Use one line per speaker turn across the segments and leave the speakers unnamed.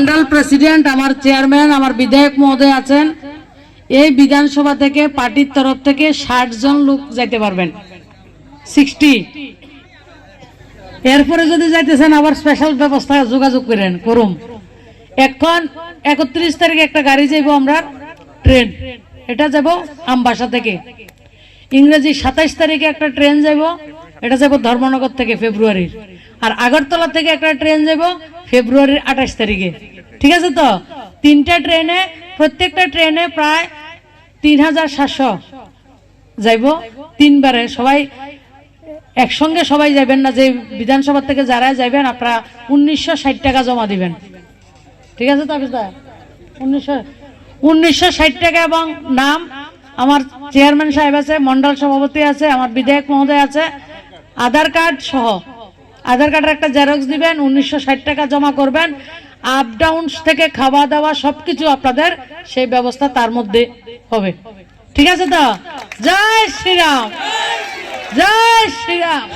Mondal president আমার chairman আমার বিধায়ক মহোদয় আছেন। এই বিধানসভা থেকে, পার্টির তরফ থেকে ষাট জন লোক যাইতে পারবেন। সিক্সটি এরপরে যদি যাইতেছেন, আবার স্পেশাল ব্যবস্থা যোগাযোগ করেন করুম এখন একত্রিশ তারিখে একটা গাড়ি যাইব আমরা, ট্রেন। এটা যাব আমবাসা থেকে। ইংরেজি সাতাইশ তারিখে একটা ট্রেন যাব এটা যাব ধর্মনগর থেকে, ফেব্রুয়ারির। আর আগরতলা থেকে একটা ট্রেন যাব ফেব্রুয়ারির আঠাশ তারিখে। ঠিক আছে তো? তিনটা ট্রেনে, প্রত্যেকটা ট্রেনে প্রায় তিন হাজার সাতশো যাইব। তিনবারে সবাই একসঙ্গে সবাই যাবেন না, যে বিধানসভা থেকে যারা যাবেন আপনারা উনিশশো ষাট টাকা জমা দিবেন। ঠিক আছে তাবিজদা উনিশশো উনিশশো ষাট টাকা এবং নাম আমার চেয়ারম্যান সাহেব আছে, মন্ডল সভাপতি আছে, আমার বিধায়ক মহোদয় আছে, আধার কার্ড সহ। আধার কার্ডের একটা জেরক্স দিবেন, উনিশশো ষাট টাকা জমা করবেন। আপ ডাউন থেকে খাওয়া দাওয়া সবকিছু আপনাদের সেই ব্যবস্থা তার মধ্যে হবে। ঠিক আছে তো? জয় শ্রীরাম। জয় শ্রীরাম।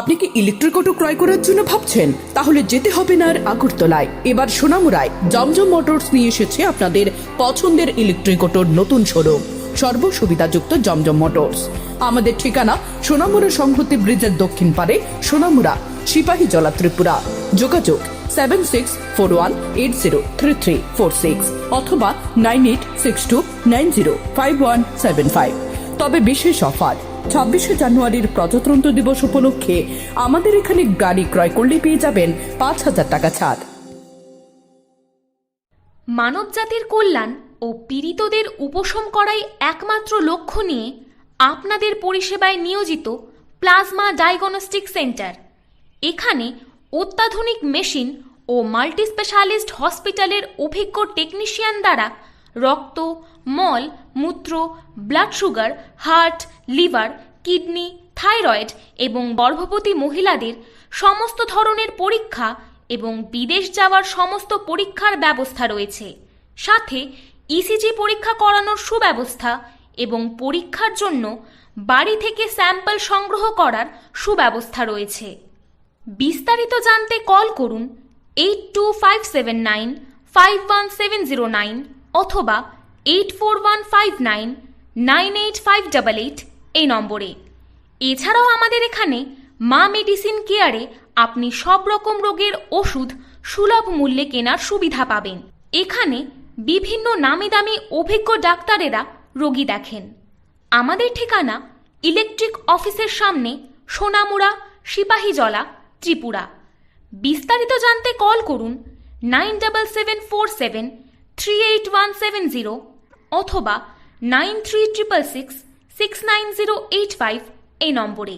আপনি কি ইলেকট্রিক অটো ক্রয় করার জন্য ভাবছেন? তাহলে যেতে হবে না আর আগরতলায়। এবার সোনামুড়ায় জমজম মোটরস নিয়ে এসেছে আপনাদের পছন্দের ইলেকট্রিক অটোর নতুন শোরুম। সর্বসুবিধাযুক্ত জমজম মোটরস। আমাদের ঠিকানা সোনামুড়া সংহতি ব্রিজের দক্ষিণ পারে, সোনামুড়া, সিপাহী জলা ত্রিপুরা। যোগাযোগ seven six four one eight zero three three four six অথবা nine eight six two nine zero five one seven five তবে বিশেষ অফার, ছাব্বিশে জানুয়ারির প্রজাতন্ত্র দিবস উপলক্ষে আমাদের এখানে গাড়ি ক্রয় করলে পেয়ে যাবেন পাঁচ হাজার টাকা ছাড়।
মানব জাতির কল্যাণ ও পীড়িতদের উপশম করাই একমাত্র লক্ষ্য নিয়ে আপনাদের পরিষেবায় নিয়োজিত প্লাজমা ডায়াগনস্টিক সেন্টার। এখানে অত্যাধুনিক মেশিন ও মাল্টি স্পেশালিস্ট হসপিটালের অভিজ্ঞ টেকনিশিয়ান দ্বারা রক্ত, মল, মূত্র, blood sugar, heart, liver, kidney, thyroid এবং গর্ভবতী মহিলাদের সমস্ত ধরনের পরীক্ষা এবং বিদেশ যাওয়ার সমস্ত পরীক্ষার ব্যবস্থা রয়েছে। সাথে ইসিজি পরীক্ষা করানোর সুব্যবস্থা এবং পরীক্ষার জন্য বাড়ি থেকে স্যাম্পল সংগ্রহ করার সুব্যবস্থা রয়েছে। বিস্তারিত জানতে কল করুন eight two five seven nine five one seven zero nine অথবা eight four one five nine nine eight five double eight এই নম্বরে। এছাড়াও আমাদের এখানে মা মেডিসিন কেয়ারে আপনি সব রকম রোগের ওষুধ সুলভ মূল্যে কেনার সুবিধা পাবেন। এখানে বিভিন্ন নামি দামি অভিজ্ঞ ডাক্তারেরা রোগী দেখেন। আমাদের ঠিকানা ইলেকট্রিক অফিসের সামনে সোনামুড়া, সিপাহীজলা, ত্রিপুরা। বিস্তারিত জানতে কল করুন nine double seven four seven three eight one seven zero অথবা nine three triple six six nine zero eight five এই নম্বরে।